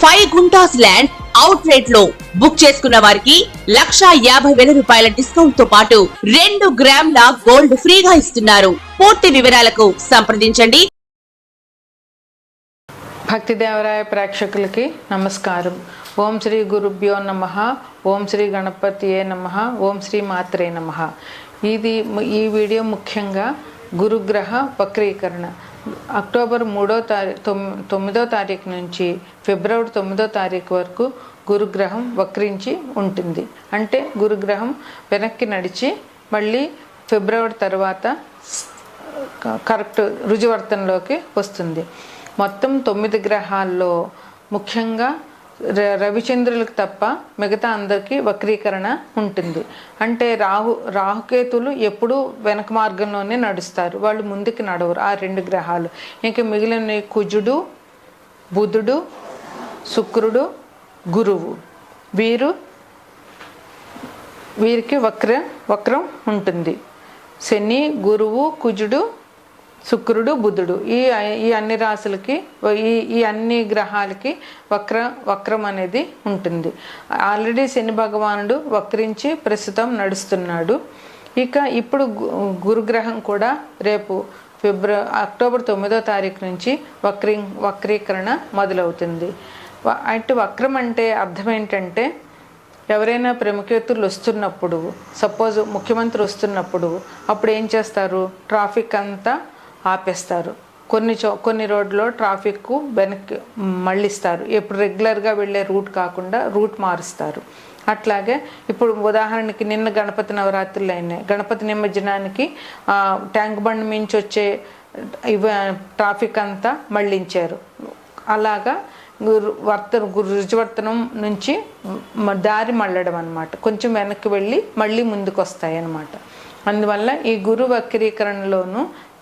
Five guntas land out రేట్లో book చేసుకున్న వారికి లక్షా యాభై వేల రూపాయల డిస్కౌంట్తో పాటు రెండు గ్రాముల గోల్డ్ ఫ్రీగా ఇస్తున్నారు. పూర్తి వివరాలకు సంప్రదించండి. భక్తి దేవరాయ ప్రేక్షకులకి నమస్కారం. ఓం శ్రీ గురుభ్యో నమ. ఓం శ్రీ గణపతియే నమ. ఓం శ్రీ మాత్రే నమ. ఇది ఈ వీడియో ముఖ్యంగా గురుగ్రహ వక్రీకరణ. అక్టోబర్ మూడో తారీ తొమ్మిదో తారీఖు నుంచి ఫిబ్రవరి తొమ్మిదో తారీఖు వరకు గురుగ్రహం వక్రించి ఉంటుంది. అంటే గురుగ్రహం వెనక్కి నడిచి మళ్ళీ ఫిబ్రవరి తర్వాత కరెక్ట్ రుజువర్తనలోకి వస్తుంది. మొత్తం తొమ్మిది గ్రహాల్లో ముఖ్యంగా రవిచంద్రులకు తప్ప మిగతా అందరికీ వక్రీకరణ ఉంటుంది. అంటే రాహు రాహుకేతులు ఎప్పుడూ వెనక మార్గంలోనే నడుస్తారు. వాళ్ళు ముందుకు నడవరు ఆ రెండు గ్రహాలు. ఇంకా మిగిలిన కుజుడు బుధుడు శుక్రుడు గురువు. వీరు వీరికి వక్ర వక్రం ఉంటుంది. శని గురువు కుజుడు శుక్రుడు బుధుడు. ఈ ఈ అన్ని రాశులకి ఈ ఈ అన్ని గ్రహాలకి వక్ర వక్రం అనేది ఉంటుంది. ఆల్రెడీ శని భగవానుడు వక్రించి ప్రస్తుతం నడుస్తున్నాడు. ఇక ఇప్పుడు గు- గురుగ్రహం కూడా రేపు ఫిబ్రవరి అక్టోబర్ తొమ్మిదో తారీఖు నుంచి వక్రీ వక్రీకరణ మొదలవుతుంది. అటు వక్రం అంటే అర్థం ఏంటంటే ఎవరైనా ప్రముఖేతులు వస్తున్నప్పుడు సపోజ్ ముఖ్యమంత్రి వస్తున్నప్పుడు అప్పుడు ఏం చేస్తారు? ట్రాఫిక్ అంతా ఆపేస్తారు. కొన్ని చో కొన్ని రోడ్లో ట్రాఫిక్ వెనక్కి మళ్ళిస్తారు. ఎప్పుడు రెగ్యులర్గా వెళ్ళే రూట్ కాకుండా రూట్ మారుస్తారు. అట్లాగే ఇప్పుడు ఉదాహరణకి నిన్న గణపతి నవరాత్రులు అయినాయి. గణపతి నిమజ్జనానికి ట్యాంక్ బండ్ మించి వచ్చే ఇవ ట్రాఫిక్ అంతా మళ్ళించారు. అలాగా గురు వర్త రుజువర్తనం నుంచి దారి మళ్ళడం అనమాట కొంచెం వెనక్కి వెళ్ళి మళ్ళీ ముందుకు వస్తాయి అన్నమాట అందువల్ల ఈ గురు వక్రీకరణలోనూ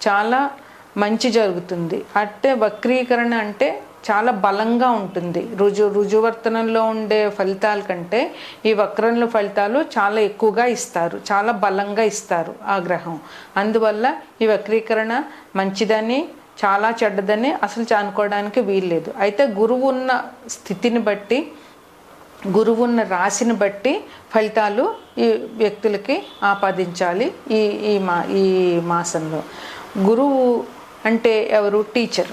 చాలా మంచి జరుగుతుంది. అంటే వక్రీకరణ అంటే చాలా బలంగా ఉంటుంది. రుజు రుజువర్తనంలో ఉండే ఫలితాల కంటే ఈ వక్రంలో ఫలితాలు చాలా ఎక్కువగా ఇస్తారు. చాలా బలంగా ఇస్తారు ఆ గ్రహం. అందువల్ల ఈ వక్రీకరణ మంచిదని చాలా చెడ్డదని అసలు అనుకోవడానికి వీల్లేదు. అయితే గురువు ఉన్న స్థితిని బట్టి గురువు ఉన్న రాశిని బట్టి ఫలితాలు ఈ వ్యక్తులకి ఆపాదించాలి ఈ ఈ మా ఈ మాసంలో. గురువు అంటే ఎవరు? టీచర్.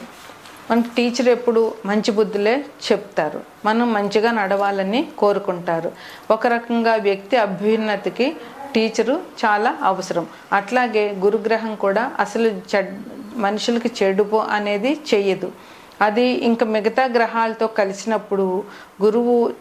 మన టీచర్ ఎప్పుడు మంచి బుద్ధులే చెప్తారు. మనం మంచిగా నడవాలని కోరుకుంటారు. ఒక రకంగా వ్యక్తి అభ్యున్నతికి టీచరు చాలా అవసరం. అట్లాగే గురుగ్రహం కూడా అసలు చెడ్ మనుషులకి చెడుపు అనేది చెయ్యదు. అది ఇంకా మిగతా గ్రహాలతో కలిసినప్పుడు గురువు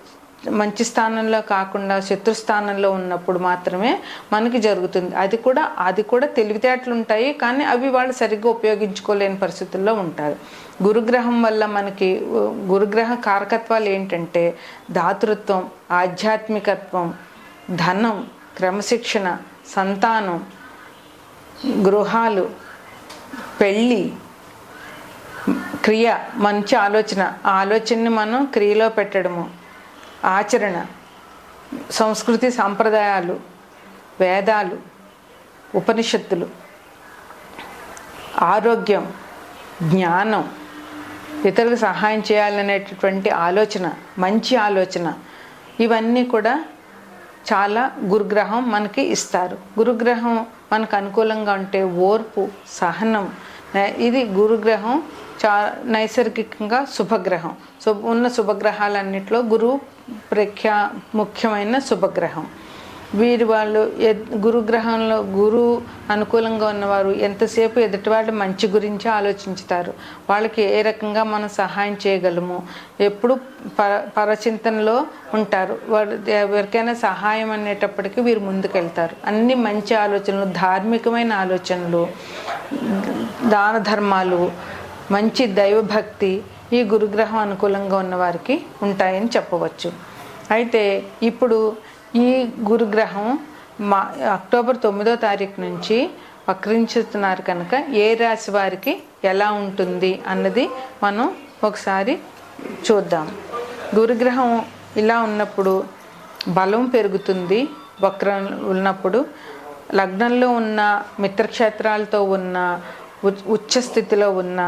మంచి స్థానంలో కాకుండా శత్రు స్థానంలో ఉన్నప్పుడు మాత్రమే మనకి జరుగుతుంది. అది కూడా అది కూడా తెలివితేటలు ఉంటాయి కానీ అవి వాళ్ళు సరిగ్గా ఉపయోగించుకోలేని పరిస్థితుల్లో ఉంటారు. గురుగ్రహం వల్ల మనకి గురుగ్రహ కారకత్వాలు ఏంటంటే దాతృత్వం ఆధ్యాత్మికత్వం ధనం క్రమశిక్షణ సంతానం గృహాలు పెళ్ళి క్రియ మంచి ఆలోచన. ఆ ఆలోచనని మనం క్రియలో పెట్టడము. ఆచరణ సంస్కృతి సాంప్రదాయాలు వేదాలు ఉపనిషత్తులు ఆరోగ్యం జ్ఞానం ఇతరులకు సహాయం చేయాలనేటటువంటి ఆలోచన మంచి ఆలోచన ఇవన్నీ కూడా చాలా గురుగ్రహం మనకి ఇస్తారు. గురుగ్రహం మనకు అనుకూలంగా ఉంటే ఓర్పు సహనం ఇది గురుగ్రహం చా నైసర్గికంగా శుభగ్రహం. సో ఉన్న శుభగ్రహాలన్నింటిలో గురువు ప్రఖ్యా ముఖ్యమైన శుభగ్రహం. వీరి వాళ్ళు గురుగ్రహంలో గురు అనుకూలంగా ఉన్నవారు ఎంతసేపు ఎదుటివాళ్ళు మంచి గురించి ఆలోచించుతారు. వాళ్ళకి ఏ రకంగా మనం సహాయం చేయగలము? ఎప్పుడు పర పరచింతనలో ఉంటారు. వాళ్ళు ఎవరికైనా సహాయం అనేటప్పటికీ వీరు ముందుకెళ్తారు. అన్ని మంచి ఆలోచనలు ధార్మికమైన ఆలోచనలు దాన ధర్మాలు మంచి దైవభక్తి ఈ గురుగ్రహం అనుకూలంగా ఉన్న వారికి ఉంటాయని చెప్పవచ్చు. అయితే ఇప్పుడు ఈ గురుగ్రహం మా అక్టోబర్ తొమ్మిదో తారీఖు నుంచి వక్రించుతున్నారు కనుక ఏ రాశి వారికి ఎలా ఉంటుంది అన్నది మనం ఒకసారి చూద్దాం. గురుగ్రహం ఇలా ఉన్నప్పుడు బలం పెరుగుతుంది వక్రం ఉన్నప్పుడు లగ్నంలో ఉన్న మిత్రక్షేత్రాలతో ఉన్న ఉ- ఉచ్చ స్థితిలో ఉన్న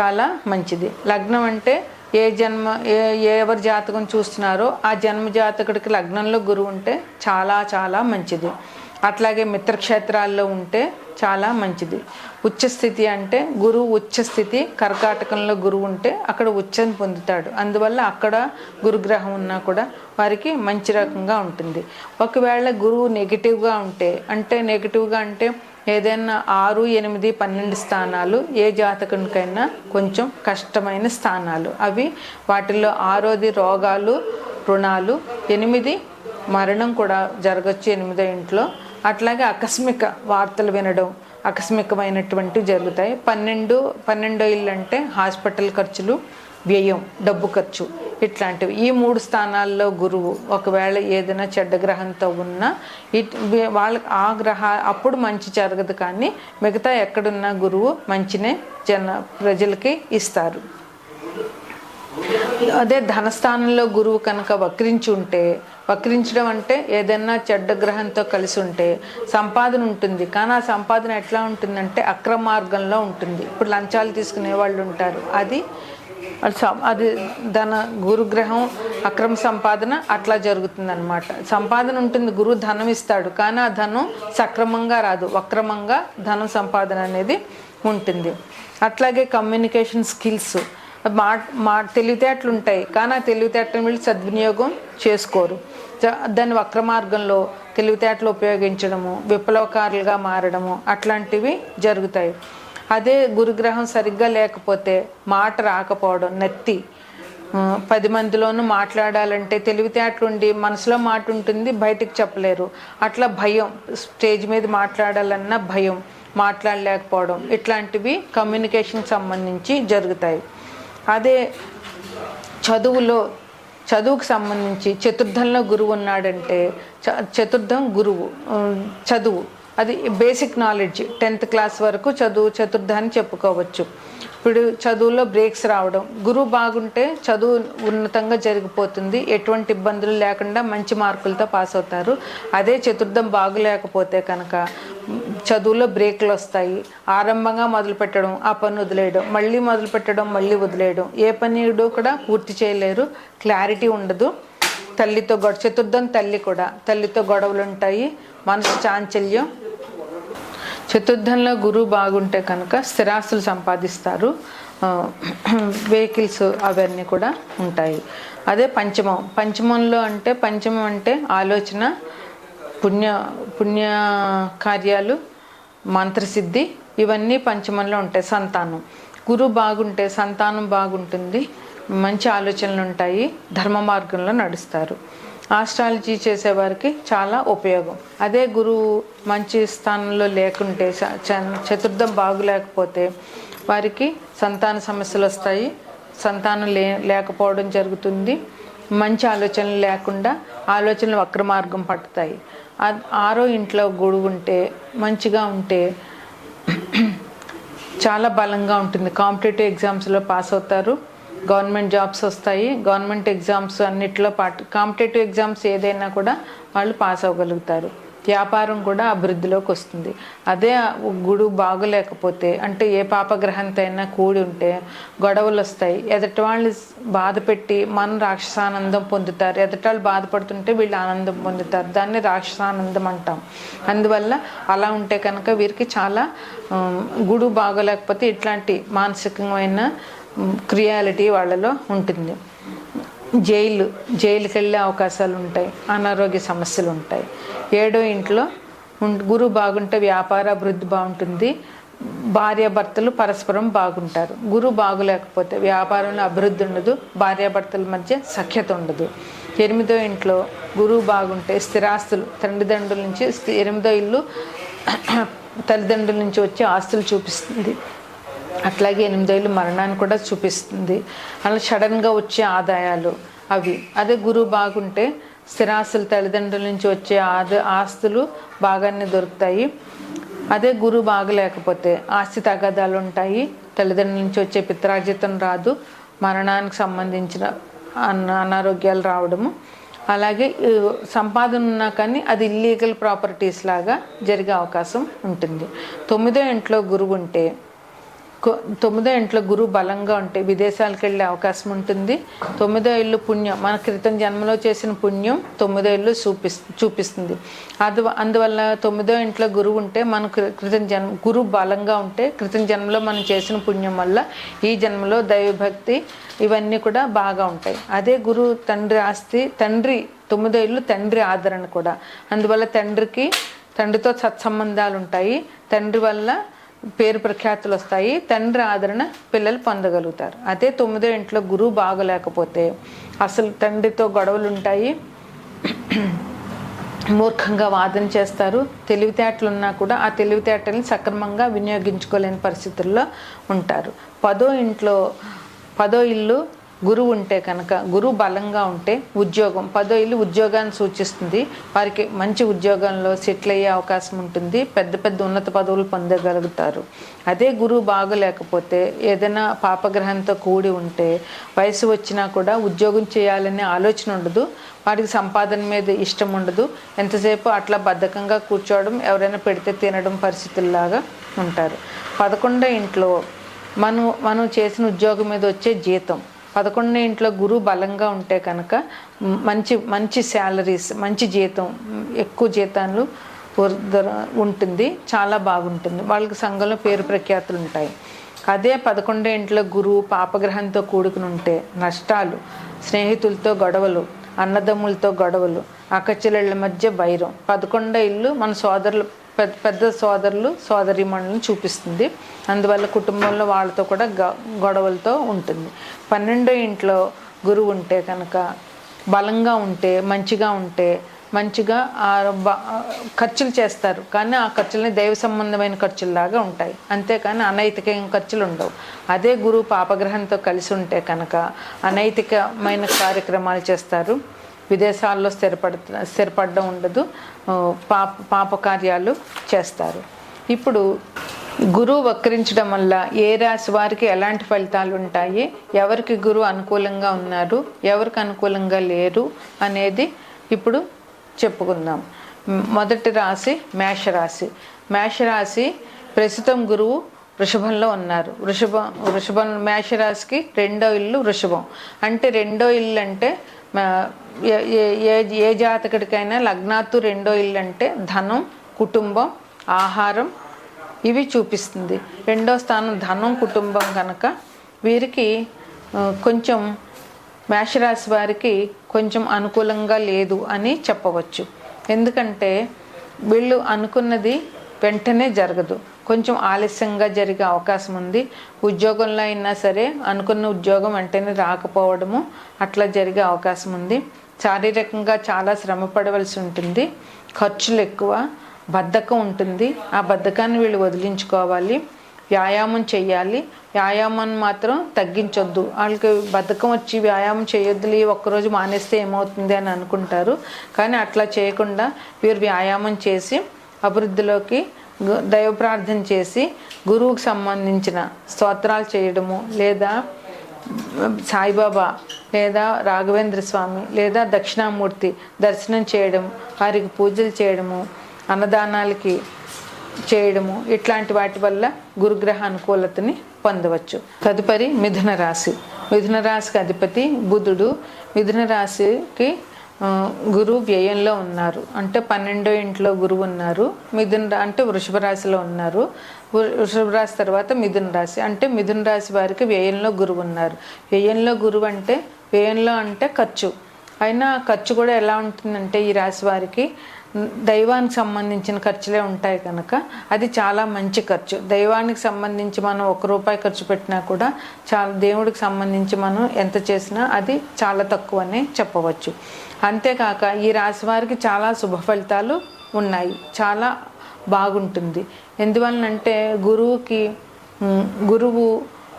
చాలా మంచిది. లగ్నం అంటే ఏ జన్మ ఏ ఏ ఎవరి జాతకం చూస్తున్నారో ఆ జన్మ జాతకుడికి లగ్నంలో గురువు ఉంటే చాలా చాలా మంచిది. అట్లాగే మిత్రక్షేత్రాల్లో ఉంటే చాలా మంచిది. ఉచ్చస్థితి అంటే గురువు ఉచ్చస్థితి కర్కాటకంలో గురువు ఉంటే అక్కడ ఉచ్చం పొందుతాడు. అందువల్ల అక్కడ గురుగ్రహం ఉన్నా కూడా వారికి మంచి రకంగా ఉంటుంది. ఒకవేళ గురువు నెగిటివ్గా ఉంటే అంటే నెగిటివ్గా అంటే ఏదైనా ఆరు ఎనిమిది పన్నెండు స్థానాలు ఏ జాతకునికైనా కొంచెం కష్టమైన స్థానాలు. అవి వాటిల్లో ఆరోది రోగాలు రుణాలు ఎనిమిది మరణం కూడా జరగచ్చు ఎనిమిదో ఇంట్లో. అట్లాగే ఆకస్మిక వార్తలు వినడం ఆకస్మికమైనటువంటివి జరుగుతాయి. పన్నెండు పన్నెండో ఇల్లు అంటే హాస్పిటల్ ఖర్చులు వ్యయం డబ్బు ఖర్చు ఇట్లాంటివి. ఈ మూడు స్థానాల్లో గురువు ఒకవేళ ఏదైనా చెడ్డ గ్రహంతో ఉన్నా ఇట్ వాళ్ళ ఆ గ్రహ అప్పుడు మంచి జరగదు కానీ మిగతా ఎక్కడున్నా గురువు మంచినే జన ప్రజలకి ఇస్తారు. అదే ధనస్థానంలో గురువు కనుక వక్రించి ఉంటే వక్రించడం అంటే ఏదైనా చెడ్డ గ్రహంతో కలిసి ఉంటే సంపాదన ఉంటుంది. కానీ ఆ సంపాదన ఎట్లా ఉంటుందంటే అక్రమ మార్గంలో ఉంటుంది. ఇప్పుడు లంచాలు తీసుకునే వాళ్ళు ఉంటారు. అది అది అది ధన గురుగ్రహం అక్రమ సంపాదన అట్లా జరుగుతుందనమాట సంపాదన ఉంటుంది గురువు ధనం ఇస్తాడు కానీ ఆ ధనం సక్రమంగా రాదు. వక్రమంగా ధనం సంపాదన అనేది ఉంటుంది. అట్లాగే కమ్యూనికేషన్ స్కిల్స్ మా మా తెలివితేటలు ఉంటాయి కానీ ఆ తెలివితేటలను వీళ్ళు సద్వినియోగం చేసుకోరు. దాన్ని వక్ర మార్గంలో తెలివితేటలు ఉపయోగించడము విప్లవకారులుగా మారడము అట్లాంటివి జరుగుతాయి. అదే గురుగ్రహం సరిగ్గా లేకపోతే మాట రాకపోవడం నెత్తి. పది మందిలోనూ మాట్లాడాలంటే తెలివితేటలుండి మనసులో మాట ఉంటుంది బయటకు చెప్పలేరు. అట్లా భయం స్టేజ్ మీద మాట్లాడాలన్న భయం మాట్లాడలేకపోవడం. ఇట్లాంటివి కమ్యూనికేషన్ సంబంధించి జరుగుతాయి. అదే చదువులో చదువుకు సంబంధించి చతుర్థంలో గురువు ఉన్నాడంటే చ- చతుర్థం గురువు చదువు. అది బేసిక్ నాలెడ్జ్ టెన్త్ క్లాస్ వరకు చదువు చతుర్థాన్ని చెప్పుకోవచ్చు. ఇప్పుడు చదువులో బ్రేక్స్ రావడం గురువు బాగుంటే చదువు ఉన్నతంగా జరిగిపోతుంది ఎటువంటి ఇబ్బందులు లేకుండా మంచి మార్కులతో పాస్ అవుతారు. అదే చతుర్థం బాగులేకపోతే కనుక చదువులో బ్రేక్లు వస్తాయి. ఆరంభంగా మొదలు పెట్టడం ఆ పని వదిలేయడం మళ్ళీ మొదలు పెట్టడం మళ్ళీ వదిలేయడం. ఏ పని కూడా పూర్తి చేయలేరు క్లారిటీ ఉండదు. తల్లితో గొడవ చతుర్థం తల్లి కూడా తల్లితో గొడవలు ఉంటాయి మనసు చాంచల్యం చతుర్థంలో గురువు బాగుంటే కనుక స్థిరాస్తులు సంపాదిస్తారు. వెహికల్స్ అవన్నీ కూడా ఉంటాయి. అదే పంచమం. పంచమంలో అంటే పంచమం అంటే ఆలోచన పుణ్య పుణ్య కార్యాలు మంత్రసిద్ధి ఇవన్నీ పంచమంలో ఉంటాయి. సంతానం. గురువు బాగుంటే సంతానం బాగుంటుంది. మంచి ఆలోచనలు ఉంటాయి. ధర్మ మార్గంలో నడుస్తారు. ఆస్ట్రాలజీ చేసేవారికి చాలా ఉపయోగం. అదే గురువు మంచి స్థానంలో లేకుంటే చ- చ- చతుర్థం బాగులేకపోతే వారికి సంతాన సమస్యలు వస్తాయి. సంతానం లే లేకపోవడం జరుగుతుంది. మంచి ఆలోచనలు లేకుండా ఆలోచనలు వక్ర మార్గం పట్టుతాయి ఆరో ఇంట్లో గొడుగు ఉంటే మంచిగా ఉంటే చాలా బలంగా ఉంటుంది. కాంపిటేటివ్ ఎగ్జామ్స్లో పాస్ అవుతారు. గవర్నమెంట్ జాబ్స్ వస్తాయి. గవర్నమెంట్ ఎగ్జామ్స్ అన్నిట్లో పాటు కాంపిటేటివ్ ఎగ్జామ్స్ ఏదైనా కూడా వాళ్ళు పాస్ అవ్వగలుగుతారు. వ్యాపారం కూడా అభివృద్ధిలోకి వస్తుంది. అదే గుడు బాగలేకపోతే అంటే ఏ పాపగ్రహంతో అయినా కూడి ఉంటే గొడవలు వస్తాయి. ఎదటి వాళ్ళు బాధ పెట్టి మనం రాక్షసానందం పొందుతారు. ఎదటి వాళ్ళు బాధపడుతుంటే వీళ్ళు ఆనందం పొందుతారు. దాన్ని రాక్షసానందం అంటాం. అందువల్ల అలా ఉంటే కనుక వీరికి చాలా గుడు బాగోలేకపోతే ఇట్లాంటి మానసికమైన క్రియాలిటీ వాళ్ళలో ఉంటుంది. జైలు జైలుకి వెళ్ళే అవకాశాలు ఉంటాయి అనారోగ్య సమస్యలు ఉంటాయి ఏడో ఇంట్లో ఉం- గురువు బాగుంటే వ్యాపార అభివృద్ధి బాగుంటుంది. భార్యాభర్తలు పరస్పరం బాగుంటారు. గురువు బాగులేకపోతే వ్యాపారంలో అభివృద్ధి ఉండదు భార్యాభర్తల మధ్య సఖ్యత ఉండదు. ఎనిమిదో ఇంట్లో గురువు బాగుంటే స్థిరాస్తులు తల్లిదండ్రుల నుంచి ఎనిమిదో ఇల్లు తల్లిదండ్రుల నుంచి వచ్చే ఆస్తులు చూపిస్తుంది. అట్లాగే ఎనిమిదేళ్ళు మరణాన్ని కూడా చూపిస్తుంది. అలా సడన్గా వచ్చే ఆదాయాలు అవి. అదే గురువు బాగుంటే స్థిరాస్తులు తల్లిదండ్రుల నుంచి వచ్చే ఆద ఆస్తులు బాగానే దొరుకుతాయి. అదే గురువు బాగలేకపోతే ఆస్తి తగాదాలు ఉంటాయి. తల్లిదండ్రుల నుంచి వచ్చే పిత్రార్జితం రాదు. మరణానికి సంబంధించిన అనారోగ్యాలు రావడము. అలాగే సంపాదన ఉన్నా కానీ అది ఇల్లీగల్ ప్రాపర్టీస్ లాగా జరిగే అవకాశం ఉంటుంది. తొమ్మిదో ఇంట్లో గురువు ఉంటే తొమ్మిదో ఇంట్లో గురువు బలంగా ఉంటే విదేశాలకు వెళ్ళే అవకాశం ఉంటుంది. తొమ్మిదో ఇల్లు పుణ్యం. మన క్రితం జన్మలో చేసిన పుణ్యం తొమ్మిదో ఇల్లు చూపిస్ చూపిస్తుంది. అది అందువల్ల తొమ్మిదో ఇంట్లో గురువు ఉంటే మన క్రితం జన్మ గురువు బలంగా ఉంటే క్రితం జన్మలో మనం చేసిన పుణ్యం వల్ల ఈ జన్మలో దైవభక్తి ఇవన్నీ కూడా బాగా ఉంటాయి. అదే గురువు తండ్రి ఆస్తి తండ్రి తొమ్మిదో ఇల్లు తండ్రి ఆదరణ కూడా. అందువల్ల తండ్రికి తండ్రితో సత్సంబంధాలు ఉంటాయి తండ్రి వల్ల పేరు ప్రఖ్యాతులు వస్తాయి. తండ్రి ఆదరణ పిల్లలు పొందగలుగుతారు. అదే తొమ్మిదో ఇంట్లో గురువు బాగలేకపోతే అసలు తండ్రితో గొడవలు ఉంటాయి మూర్ఖంగా వాదన చేస్తారు. తెలివితేటలు ఉన్నా కూడా ఆ తెలివితేటల్ని సక్రమంగా వినియోగించుకోలేని పరిస్థితుల్లో ఉంటారు. పదో ఇంట్లో పదో ఇల్లు గురువు ఉంటే కనుక గురువు బలంగా ఉంటే ఉద్యోగం పదో ఇల్లు ఉద్యోగాన్ని సూచిస్తుంది. వారికి మంచి ఉద్యోగంలో సెటిల్ అయ్యే అవకాశం ఉంటుంది. పెద్ద పెద్ద ఉన్నత పదవులు పొందగలుగుతారు. అదే గురువు బాగలేకపోతే ఏదైనా పాపగ్రహంతో కూడి ఉంటే వయసు వచ్చినా కూడా ఉద్యోగం చేయాలనే ఆలోచన ఉండదు. వారికి సంపాదన మీద ఇష్టం ఉండదు. ఎంతసేపు అట్లా బద్ధకంగా కూర్చోవడం ఎవరైనా పెడితే తినడం పరిస్థితుల్లాగా ఉంటారు. పదకొండో ఇంట్లో మనం మనం చేసిన ఉద్యోగం మీద వచ్చే జీతం. పదకొండో ఇంట్లో గురువు బలంగా ఉంటే కనుక మంచి మంచి శాలరీస్ మంచి జీతం ఎక్కువ జీతాలు ఉంటుంది. చాలా బాగుంటుంది. వాళ్ళకి సంఘంలో పేరు ప్రఖ్యాతులు ఉంటాయి. అదే పదకొండో ఇంట్లో గురువు పాపగ్రహంతో కూడుకుని ఉంటే నష్టాలు స్నేహితులతో గొడవలు అన్నదమ్ములతో గొడవలు అక్కచెల్లెళ్ళ మధ్య వైరం పదకొండో ఇల్లు మన సోదరులు పెద్ద పెద్ద సోదరులు సోదరిమణులను చూపిస్తుంది. అందువల్ల కుటుంబంలో వాళ్ళతో కూడా గ- గొడవలతో ఉంటుంది. పన్నెండో ఇంట్లో గురువు ఉంటే కనుక బలంగా ఉంటే మంచిగా ఉంటే మంచిగా ఖర్చులు చేస్తారు. కానీ ఆ ఖర్చులని దైవ సంబంధమైన ఖర్చుల్లాగా ఉంటాయి. అంతేకాని అనైతిక ఖర్చులు ఉండవు. అదే గురువు పాపగ్రహంతో కలిసి ఉంటే కనుక అనైతికమైన కార్యక్రమాలు చేస్తారు. విదేశాల్లో స్థిరపడ స్థిరపడడం ఉండదు. పాప పాపకార్యాలు చేస్తారు. ఇప్పుడు గురువు వక్రించడం వల్ల ఏ రాశి వారికి ఎలాంటి ఫలితాలు ఉంటాయి? ఎవరికి గురువు అనుకూలంగా ఉన్నారు? ఎవరికి అనుకూలంగా లేరు? అనేది ఇప్పుడు చెప్పుకుందాం. మొదటి రాశి మేషరాశి. మేషరాశి ప్రస్తుతం గురువు వృషభంలో ఉన్నారు. వృషభం వృషభం మేషరాశికి రెండో ఇల్లు వృషభం. అంటే రెండో ఇల్లు అంటే ఏ- ఏ- జాతకుడికైనా లగ్నాత్తు రెండో ఇల్లు అంటే ధనం కుటుంబం ఆహారం ఇవి చూపిస్తుంది. రెండో స్థానం ధనం కుటుంబం కనుక వీరికి కొంచెం మేషరాశి వారికి కొంచెం అనుకూలంగా లేదు అని చెప్పవచ్చు. ఎందుకంటే వీళ్ళు అనుకున్నది వెంటనే జరగదు. కొంచెం ఆలస్యంగా జరిగే అవకాశం ఉంది. ఉద్యోగంలో అయినా సరే అనుకున్న ఉద్యోగం వెంటనే రాకపోవడము అట్లా జరిగే అవకాశం ఉంది. శారీరకంగా చాలా శ్రమ పడవలసి ఉంటుంది. ఖర్చులు ఎక్కువ బద్ధకం ఉంటుంది. ఆ బద్ధకాన్ని వీళ్ళు వదిలించుకోవాలి. వ్యాయామం చేయాలి. వ్యాయామాన్ని మాత్రం తగ్గించొద్దు. వాళ్ళకి బద్ధకం వచ్చి వ్యాయామం చేయొద్దులే ఒక్కరోజు మానేస్తే ఏమవుతుంది అని అనుకుంటారు. కానీ అట్లా చేయకుండా వీరు వ్యాయామం చేసి అభివృద్ధిలోకి దైవ ప్రార్థన చేసి గురువుకు సంబంధించిన స్తోత్రాలు చేయడము లేదా సాయిబాబా లేదా రాఘవేంద్ర స్వామి లేదా దక్షిణామూర్తి దర్శనం చేయడం వారికి పూజలు చేయడము అన్నదానాలకి చేయడము ఇట్లాంటి వాటి వల్ల గురుగ్రహ అనుకూలతని పొందవచ్చు. తదుపరి మిథున రాశి. మిథున రాశికి అధిపతి బుధుడు. మిథున రాశికి గురువు వ్యయంలో ఉన్నారు. అంటే పన్నెండో ఇంట్లో గురువు ఉన్నారు. మిథున రా- అంటే వృషభ రాశిలో ఉన్నారు. వృ- వృషభ రాశి తర్వాత మిథున రాశి. అంటే మిథున రాశి వారికి వ్యయంలో గురువు ఉన్నారు. వ్యయంలో గురువు అంటే వ్యయంలో అంటే ఖర్చు. అయినా ఖర్చు కూడా ఎలా ఉంటుందంటే ఈ రాశి వారికి దైవానికి సంబంధించిన ఖర్చులే ఉంటాయి కనుక అది చాలా మంచి ఖర్చు. దైవానికి సంబంధించి మనం ఒక రూపాయి ఖర్చు పెట్టినా కూడా చాలా దేవుడికి సంబంధించి మనం ఎంత చేసినా అది చాలా తక్కువనే చెప్పవచ్చు. అంతేకాక ఈ రాశి వారికి చాలా శుభ ఫలితాలు ఉన్నాయి. చాలా బాగుంటుంది. ఎందువలనంటే గురువుకి గురువు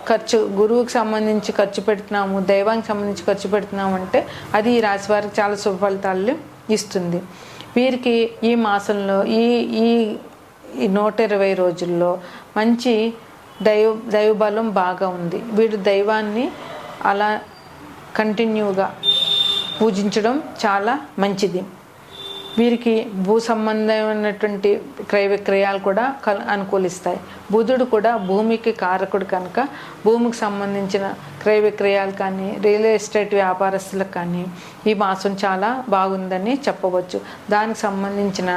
ఖర్చు గురువుకి సంబంధించి ఖర్చు పెడుతున్నాము దైవానికి సంబంధించి ఖర్చు పెడుతున్నాము అంటే అది ఈ రాశి వారికి చాలా శుభ ఫలితాలు ఇస్తుంది. వీరికి ఈ మాసంలో ఈ ఈ ఈ నూట ఇరవై రోజుల్లో మంచి దైవ దైవబలం బాగా ఉంది. వీడు దైవాన్ని అలా కంటిన్యూగా పూజించడం చాలా మంచిది. వీరికి భూ సంబంధమైనటువంటి క్రయ విక్రయాలు కూడా కల్ అనుకూలిస్తాయి. బుధుడు కూడా భూమికి కారకుడు కనుక భూమికి సంబంధించిన క్రయ విక్రయాలు కానీ రియల్ ఎస్టేట్ వ్యాపారస్తులకు కానీ ఈ మాసం చాలా బాగుందని చెప్పవచ్చు. దానికి సంబంధించిన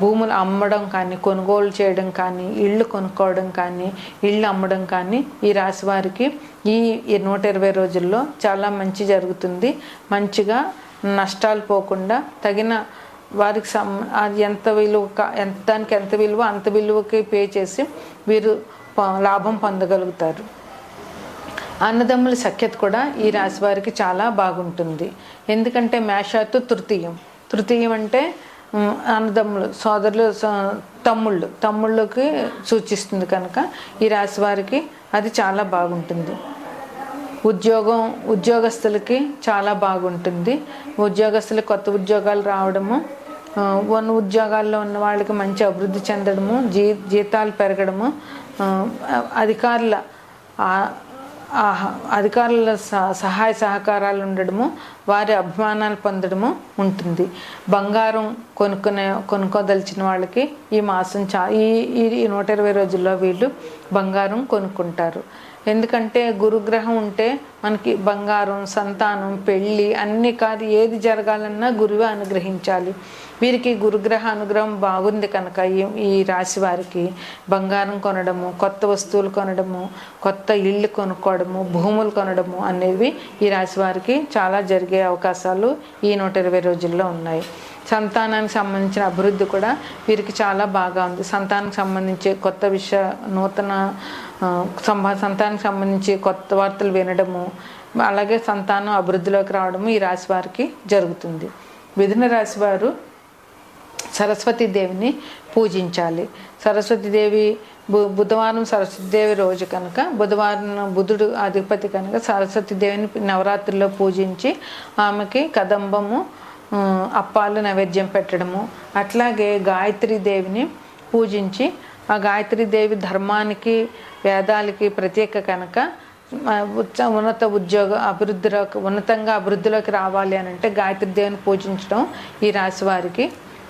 భూములు అమ్మడం కానీ కొనుగోలు చేయడం కానీ ఇళ్ళు కొనుక్కోవడం కానీ ఇళ్ళు అమ్మడం కానీ ఈ రాశి వారికి ఈ ఈ నూట ఇరవై రోజుల్లో చాలా మంచి జరుగుతుంది. మంచిగా నష్టాలు పోకుండా తగిన వారికి సం అది ఎంత విలువ ఎంత దానికి ఎంత విలువ అంత విలువకి పే చేసి వీరు లాభం పొందగలుగుతారు. అన్నదమ్ముల సఖ్యత కూడా ఈ రాశి వారికి చాలా బాగుంటుంది. ఎందుకంటే మేషాత్తు తృతీయం. తృతీయం అంటే అన్నదమ్ములు సోదరులు తమ్ముళ్ళు తమ్ముళ్ళకి సూచిస్తుంది కనుక ఈ రాశి వారికి అది చాలా బాగుంటుంది. ఉద్యోగం ఉద్యోగస్తులకి చాలా బాగుంటుంది. ఉద్యోగస్తులకు కొత్త ఉద్యోగాలు రావడము వన్ ఉద్యోగాల్లో ఉన్న వాళ్ళకి మంచి అభివృద్ధి చెందడము జీ జీతాలు పెరగడము అధికారుల అధికారుల సహాయ సహకారాలు ఉండడము వారి అభిమానాలు పొందడము ఉంటుంది. బంగారం కొనుక్కునే కొనుక్కోదలిచిన వాళ్ళకి ఈ మాసం చా ఈ ఈ నూట ఇరవై రోజుల్లో వీళ్ళు బంగారం కొనుక్కుంటారు. ఎందుకంటే గురుగ్రహం ఉంటే మనకి బంగారం సంతానం పెళ్ళి అన్ని కాదు ఏది జరగాలన్నా గురువే అనుగ్రహించాలి. వీరికి గురుగ్రహ అనుగ్రహం బాగుంది కనుక ఈ ఈ రాశి వారికి. బంగారం కొనడము కొత్త వస్తువులు కొనడము కొత్త ఇళ్ళు కొనుక్కోవడము భూములు కొనడము అనేవి ఈ రాశి వారికి చాలా జరిగే అవకాశాలు ఈ నూట ఇరవై రోజుల్లో ఉన్నాయి. సంతానానికి సంబంధించిన అభివృద్ధి కూడా వీరికి చాలా బాగా ఉంది. సంతానానికి సంబంధించి కొత్త విషయ నూతన సంభా సంతానానికి సంబంధించి కొత్త వార్తలు వినడము అలాగే సంతానం అభివృద్ధిలోకి రావడము ఈ రాశి వారికి జరుగుతుంది. మిథున రాశి వారు సరస్వతీదేవిని పూజించాలి. సరస్వతీదేవి బు బుధవారం సరస్వతీదేవి రోజు కనుక బుధవారం బుధుడు అధిపతి కనుక సరస్వతీదేవిని నవరాత్రిలో పూజించి ఆమెకి కదంబము అప్పాలు నైవేద్యం పెట్టడము అట్లాగే గాయత్రి దేవిని పూజించి ఆ గాయత్రి దేవి ధర్మానికి వేదాలకి ప్రత్యేక కనుక ఉచ్చ- ఉన్నత ఉద్యోగ అభివృద్ధిలోకి ఉన్నతంగా అభివృద్ధిలోకి రావాలి అని అంటే గాయత్రీదేవిని పూజించడం ఈ రాశి వారికి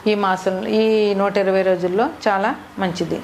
ఈ మాసం ఈ నూట ఇరవై రోజుల్లో చాలా మంచిది.